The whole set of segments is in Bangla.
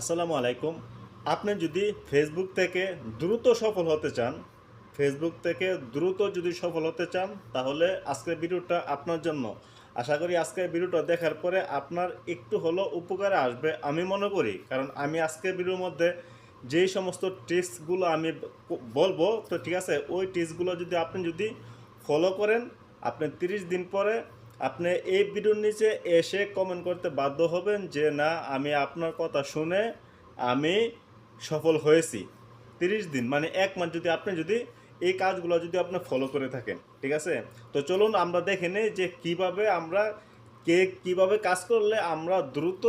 আসসালামু আলাইকুম। আপনি যদি ফেসবুক থেকে দ্রুত সফল হতে চান ফেসবুক থেকে দ্রুত যদি সফল হতে চান, তাহলে আজকের ভিডিওটা আপনার জন্য। আশা করি আজকের ভিডিওটা দেখার পরে আপনার একটু হলো উপকারে আসবে আমি মনে করি। কারণ আমি আজকের ভিডিওর মধ্যে যেই সমস্ত টিপসগুলো আমি বলব, তো ঠিক আছে, ওই টিপসগুলো যদি আপনি যদি ফলো করেন, আপনি তিরিশ দিন পরে আপনি এই ভিডিওর নিচে এসে কমেন্ট করতে বাধ্য হবেন যে, না, আমি আপনার কথা শুনে আমি সফল হয়েছি। তিরিশ দিন মানে এক মাস যদি আপনি যদি এই কাজগুলো যদি আপনি ফলো করে থাকেন, ঠিক আছে? তো চলুন আমরা দেখে নিই যে কীভাবে আমরা, কে কীভাবে কাজ করলে আমরা দ্রুত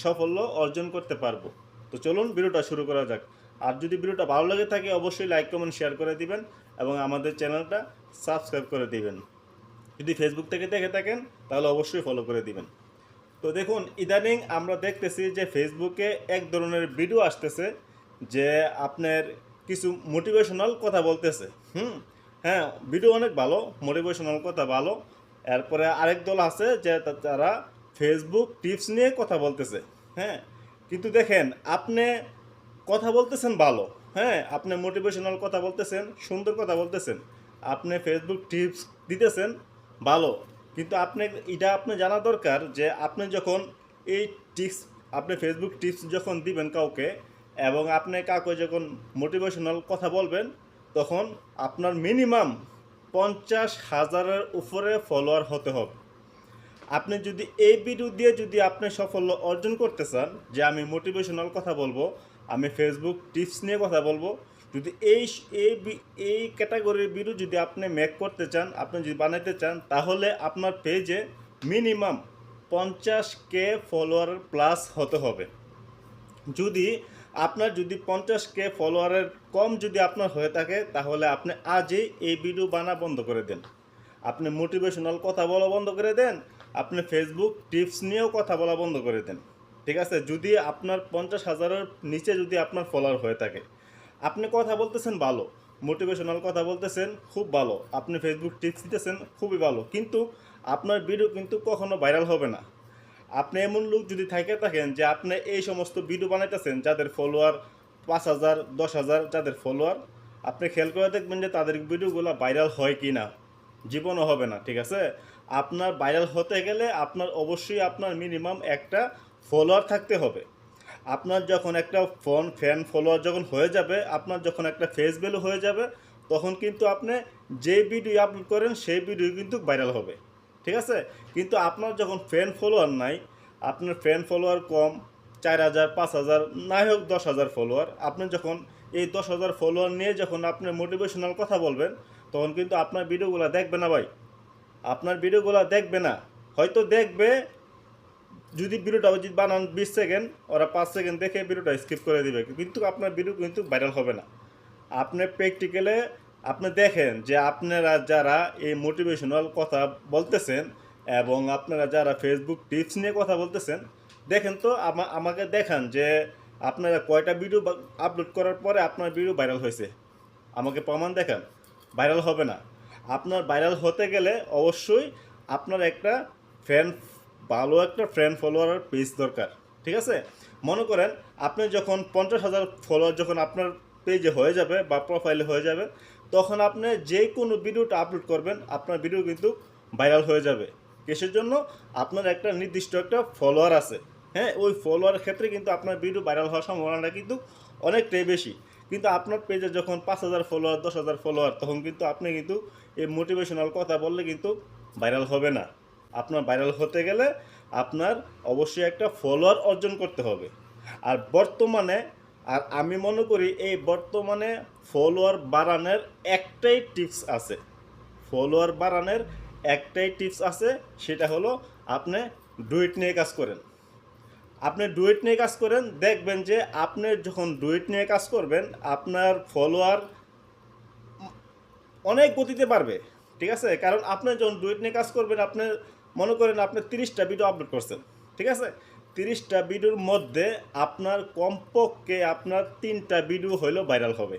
সাফল্য অর্জন করতে পারব। তো চলুন ভিডিওটা শুরু করা যাক। আর যদি ভিডিওটা ভালো লাগে থাকে, অবশ্যই লাইক কমেন্ট শেয়ার করে দিবেন এবং আমাদের চ্যানেলটা সাবস্ক্রাইব করে দিবেন। যদি ফেসবুক থেকে দেখে থাকেন, তাহলে অবশ্যই ফলো করে দিবেন। তো দেখুন, ইদানিং আমরা দেখতেছি যে ফেসবুকে এক ধরনের ভিডিও আসতেছে যে আপনার কিছু মোটিভেশনাল কথা বলতেছে। হুম? হ্যাঁ ভিডিও অনেক ভালো মোটিভেশনাল কথা ভালো। এরপরে আরেক দল আছে যে তারা ফেসবুক টিপস নিয়ে কথা বলতেছে। হ্যাঁ? কিন্তু দেখেন, আপনি কথা বলতেছেন ভালো। হ্যাঁ? আপনি মোটিভেশনাল কথা বলতেছেন, সুন্দর কথা বলতেছেন। আপনি ফেসবুক টিপস দিতেছেন ভালো। কিন্তু আপনি, এটা আপনি জানা দরকার যে আপনি যখন এই টিপস আপনি ফেসবুক টিপস যখন দিবেন কাউকে এবং আপনি কাউকে যখন মোটিভেশনাল কথা বলবেন, তখন আপনার মিনিমাম পঞ্চাশ হাজারের উপরে ফলোয়ার হতে হবে। আপনি যদি এই ভিডিও দিয়ে যদি আপনি সাফল্য অর্জন করতে চান, যে আমি মোটিভেশনাল কথা বলব, আমি ফেসবুক টিপস নিয়ে কথা বলব যদি এই এই এই ক্যাটাগরির ভিডিও যদি আপনি মেক করতে চান, আপনি যদি বানাতে চান, তাহলে আপনার পেজে মিনিমাম পঞ্চাশ কে ফলোয়ার প্লাস হতে হবে। যদি আপনার যদি পঞ্চাশ কে ফলোয়ারের কম যদি আপনার হয়ে থাকে, তাহলে আপনি আজই এই ভিডিও বানা বন্ধ করে দেন। আপনি মোটিভেশনাল কথা বলা বন্ধ করে দেন, আপনি ফেসবুক টিপস নিয়েও কথা বলা বন্ধ করে দেন। ঠিক আছে? যদি আপনার পঞ্চাশ হাজারের নিচে যদি আপনার ফলোয়ার হয়ে থাকে আপনি কথা বলতেছেন ভালো মোটিভেশনাল কথা বলতেছেন, খুব ভালো। আপনি ফেসবুক টিপস দিতেছেন, খুবই ভালো। কিন্তু আপনার ভিডিও কিন্তু কখনো ভাইরাল হবে না। আপনি এমন লোক যদি থাকে থাকেন যে আপনি এই সমস্ত ভিডিও বানাইতেছেন যাদের ফলোয়ার পাঁচ হাজার, দশ হাজার যাদের ফলোয়ার আপনি খেয়াল করে দেখবেন যে তাদের ভিডিওগুলো ভাইরাল হয় কি না জীবনও হবে না, ঠিক আছে? আপনার ভাইরাল হতে গেলে আপনার অবশ্যই আপনার মিনিমাম একটা ফলোয়ার থাকতে হবে। আপনার যখন একটা ফোন ফ্যান ফলোয়ার যখন হয়ে যাবে, আপনার যখন একটা ফেস ভ্যালু হয়ে যাবে, তখন কিন্তু আপনি যে ভিডিও আপলোড করেন, সেই ভিডিও কিন্তু ভাইরাল হবে। ঠিক আছে? কিন্তু আপনার যখন ফ্যান ফলোয়ার নাই, আপনার ফ্যান ফলোয়ার কম, চার হাজার, পাঁচ হাজার, নাই হোক দশ হাজার ফলোয়ার আপনি যখন এই দশ হাজার ফলোয়ার নিয়ে যখন আপনি মোটিভেশনাল কথা বলবেন, তখন কিন্তু আপনার ভিডিওগুলো দেখবে না ভাই। আপনার ভিডিওগুলো দেখবে না। হয়তো দেখবে যদি ভিডিওটা যদি বানান বিশ সেকেন্ড ওরা পাঁচ সেকেন্ড দেখে ভিডিওটা স্কিপ করে দিবে। কিন্তু আপনার ভিডিও কিন্তু ভাইরাল হবে না। আপনি প্র্যাকটিক্যালে আপনি দেখেন যে আপনারা যারা এই মোটিভেশনাল কথা বলতেছেন এবং আপনারা যারা ফেসবুক টিপস নিয়ে কথা বলতেছেন, দেখেন তো আমা- আমাকে দেখান যে আপনারা কয়টা ভিডিও আপলোড করার পরে আপনার ভিডিও ভাইরাল হয়েছে। আমাকে প্রমাণ দেখান ভাইরাল হবে না। আপনার ভাইরাল হতে গেলে অবশ্যই আপনার একটা ফ্যান ভালো একটা ফ্রেন্ড ফলোয়ার পেজ দরকার, ঠিক আছে? মনে করেন আপনি যখন পঞ্চাশ হাজার ফলোয়ার যখন আপনার পেজে হয়ে যাবে বা প্রোফাইলে হয়ে যাবে, তখন আপনি যে কোনো ভিডিওটা আপলোড করবেন, আপনার ভিডিও কিন্তু ভাইরাল হয়ে যাবে। কেসের জন্য? আপনার একটা নির্দিষ্ট একটা ফলোয়ার আছে। হ্যাঁ ওই ফলোয়ারের ক্ষেত্রে কিন্তু আপনার ভিডিও ভাইরাল হওয়ার সম্ভাবনাটা কিন্তু অনেকটাই বেশি। কিন্তু আপনার পেজে যখন পাঁচ হাজার ফলোয়ার দশ হাজার ফলোয়ার তখন কিন্তু আপনি কিন্তু এই মোটিভেশনাল কথা বললে কিন্তু ভাইরাল হবে না। আপনার ভাইরাল হতে গেলে আপনার অবশ্যই একটা ফলোয়ার অর্জন করতে হবে। আর বর্তমানে, আর আমি মনে করি এই বর্তমানে ফলোয়ার বাড়ানোর একটাই টিপস আছে। ফলোয়ার বাড়ানোর একটাই টিপস আছে, সেটা হলো আপনি ডুইট নিয়ে কাজ করেন। আপনি ডুয়েট নিয়ে কাজ করেন, দেখবেন যে আপনি যখন ডুয়েট নিয়ে কাজ করবেন, আপনার ফলোয়ার অনেক গতিতে বাড়বে, ঠিক আছে? কারণ আপনি যখন ডুয়েট নিয়ে কাজ করবেন আপনি মনে করেন আপনি তিরিশটা ভিডিও আপলোড করছেন, ঠিক আছে? তিরিশটা ভিডিওর মধ্যে আপনার কমপক্ষে আপনার তিনটা ভিডিও হলো ভাইরাল হবে।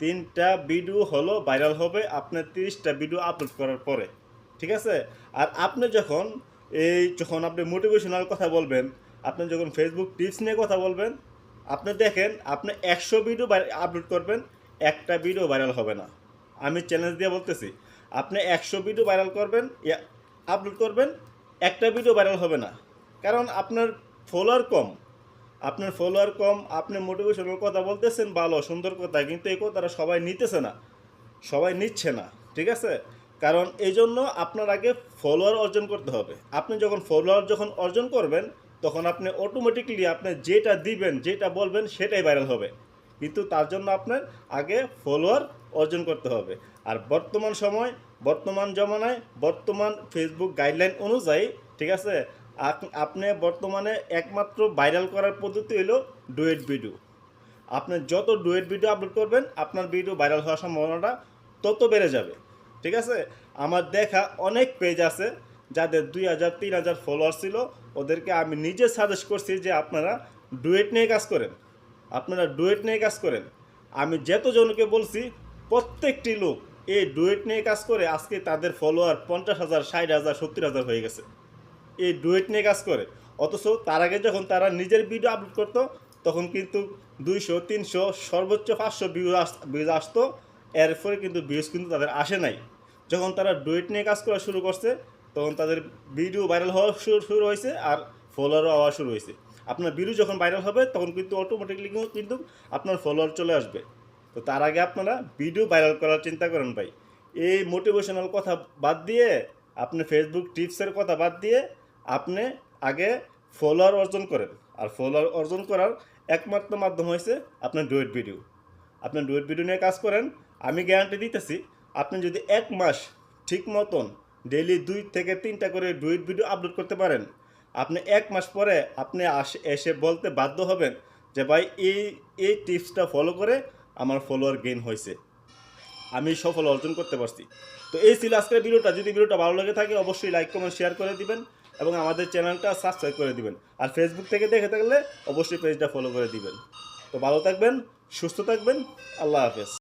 তিনটা ভিডিও হলো ভাইরাল হবে আপনার তিরিশটা ভিডিও আপলোড করার পরে, ঠিক আছে? আর আপনি যখন এই যখন আপনি মোটিভেশনাল কথা বলবেন, আপনি যখন ফেসবুক টিপস নিয়ে কথা বলবেন, আপনি দেখেন আপনি একশো ভিডিও আপলোড করবেন, একটা ভিডিও ভাইরাল হবে না। আমি চ্যালেঞ্জ দিয়ে বলতেছি, আপনি একশো ভিডিও ভাইরাল করবেন আপলোড করবেন, একটা ভিডিও ভাইরাল হবে না। কারণ আপনার ফলোয়ার কম। আপনার ফলোয়ার কম, আপনি মোটিভেশনাল কথা বলতেছেন, ভালো, সুন্দর কথা, কিন্তু এই কথাটা সবাই নিতেছে না। সবাই নিচ্ছে না, ঠিক আছে? কারণ এই জন্য আপনার আগে ফলোয়ার অর্জন করতে হবে। আপনি যখন ফলোয়ার যখন অর্জন করবেন, তখন আপনি অটোমেটিকলি আপনি যেটা দিবেন, যেটা বলবেন, সেটাই ভাইরাল হবে। কিন্তু তার জন্য আপনার আগে ফলোয়ার অর্জন করতে হবে। আর বর্তমান সময় বর্তমান জমানায় বর্তমান ফেসবুক গাইডলাইন অনুযায়ী, ঠিক আছে আপ- আপনি বর্তমানে একমাত্র ভাইরাল করার পদ্ধতি হলো ডুয়েট ভিডিও আপনি যত ডুয়েট ভিডিও আপলোড করবেন, আপনার ভিডিও ভাইরাল হওয়ার সম্ভাবনাটা তত বেড়ে যাবে। ঠিক আছে? আমার দেখা অনেক পেজ আছে যাদের দুই হাজার, তিন হাজার ফলোয়ার ছিল, ওদেরকে আমি নিজে সাজেস্ট করছি যে আপনারা ডুয়েট নিয়ে কাজ করেন। আপনারা ডুয়েট নিয়ে কাজ করেন। আমি যতজনকে বলছি, প্রত্যেকটি লোক এই ডুয়েট নিয়ে কাজ করে আজকে তাদের ফলোয়ার পঞ্চাশ হাজার, ষাট হাজার, সত্তর হাজার হয়ে গেছে। এই ডুয়েট নিয়ে কাজ করে। অথচ তার আগে যখন তারা নিজের ভিডিও আপলোড করতো, তখন কিন্তু দুইশো, তিনশো, সর্বোচ্চ পাঁচশো ভিউ আস ভিউজ আসতো। এরপরে কিন্তু ভিউজ কিন্তু তাদের আসে নাই। যখন তারা ডুয়েট নিয়ে কাজ করা শুরু করছে, তখন তাদের ভিডিও ভাইরাল হওয়া শুরু শুরু হয়েছে আর ফলোয়ারও হওয়া শুরু হয়েছে। আপনার ভিডিও যখন ভাইরাল হবে, তখন কিন্তু অটোমেটিকলি কিন্তু আপনার ফলোয়ার চলে আসবে। তো তার আগে আপনারা ভিডিও ভাইরাল করার চিন্তা করেন ভাই। এই মোটিভেশনাল কথা বাদ দিয়ে আপনি ফেসবুক টিপসের কথা বাদ দিয়ে আপনি আগে ফলোয়ার অর্জন করেন। আর ফলোয়ার অর্জন করার একমাত্র মাধ্যম হয়েছে আপনার ডুয়েট ভিডিও আপনি ডুয়েট ভিডিও নিয়ে কাজ করেন, আমি গ্যারান্টি দিতেছি, আপনি যদি এক মাস ঠিক মতন ডেইলি দুই থেকে তিনটা করে ডুয়েট ভিডিও আপলোড করতে পারেন, আপনি এক মাস পরে আপনি আসে, এসে বলতে বাধ্য হবেন যে ভাই এই এই টিপসটা ফলো করে আমার ফলোয়ার গেইন হয়েছে। আমি সফল অর্জন করতে পারছি। তো এই ছিল আজকের ভিডিওটা। যদি ভিডিওটা ভালো লাগে থাকে, অবশ্যই লাইক কমেন্ট শেয়ার করে দিবেন এবং আমাদের চ্যানেলটা সাবস্ক্রাইব করে দিবেন। আর ফেসবুক থেকে দেখে থাকলে অবশ্যই পেজটা ফলো করে দিবেন। তো ভালো থাকবেন, সুস্থ থাকবেন। আল্লাহ হাফেজ।